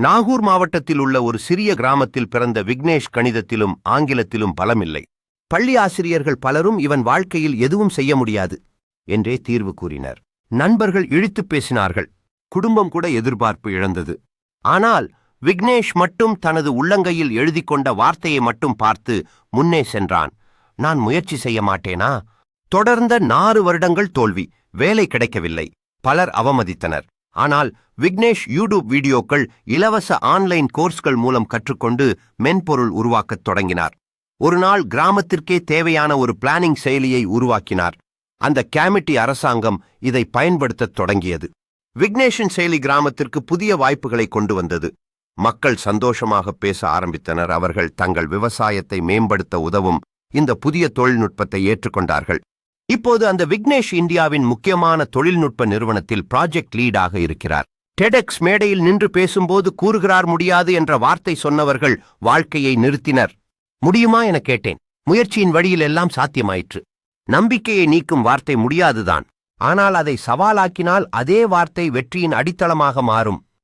நாகூர் மாவட்டத்தில் உள்ள ஒரு சிறிய கிராமத்தில் பிறந்த விக்னேஷ் கணிதத்திலும் ஆங்கிலத்திலும் பலமில்லை. பள்ளி ஆசிரியர்கள் பலரும் இவன் வாழ்க்கையில் எதுவும் செய்ய முடியாது என்றே தீர்வு கூறினர். நண்பர்கள் இழித்துப் பேசினார்கள். குடும்பம் கூட எதிர்பார்ப்பு இழந்தது. ஆனால் விக்னேஷ் மட்டும் தனது உள்ளங்கையில் எழுதிக் கொண்ட வார்த்தையை மட்டும் பார்த்து முன்னே சென்றான். நான் முயற்சி செய்ய மாட்டேனா? தொடர்ந்த நாறு வருடங்கள் தோல்வி. வேலை கிடைக்கவில்லை. பலர் அவமதித்தனர். ஆனால் விக்னேஷ் யூடியூப் வீடியோக்கள் இலவச ஆன்லைன் கோர்ஸ்கள் மூலம் கற்றுக்கொண்டு மென்பொருள் உருவாக்கத் தொடங்கினார். ஒரு நாள் கிராமத்திற்கே தேவையான ஒரு பிளானிங் செயலியை உருவாக்கினார். அந்த கேமிட்டி அரசாங்கம் இதை பயன்படுத்தத் தொடங்கியது. விக்னேஷன் செயலி கிராமத்திற்கு புதிய வாய்ப்புகளை கொண்டு வந்தது. மக்கள் சந்தோஷமாக பேச ஆரம்பித்தனர். அவர்கள் தங்கள் விவசாயத்தை மேம்படுத்த உதவும் இந்த புதிய தொழில்நுட்பத்தை ஏற்றுக்கொண்டார்கள். இப்போது அந்த விக்னேஷ் இந்தியாவின் முக்கியமான தொழில்நுட்ப நிறுவனத்தில் ப்ராஜெக்ட் லீடாக இருக்கிறார். டெடெக்ஸ் மேடையில் நின்று பேசும்போது கூறுகிறார் முடியாது என்ற வார்த்தை சொன்னவர்கள் வாழ்க்கையை நிறுத்தினர். முடியுமா? என கேட்டேன். முயற்சியின் வழியில் எல்லாம் சாத்தியமாயிற்று. நம்பிக்கையை நீக்கும் வார்த்தை முடியாதுதான் ஆனால் அதை சவாலாக்கினால் அதே வார்த்தை வெற்றியின் அடித்தளமாக மாறும்.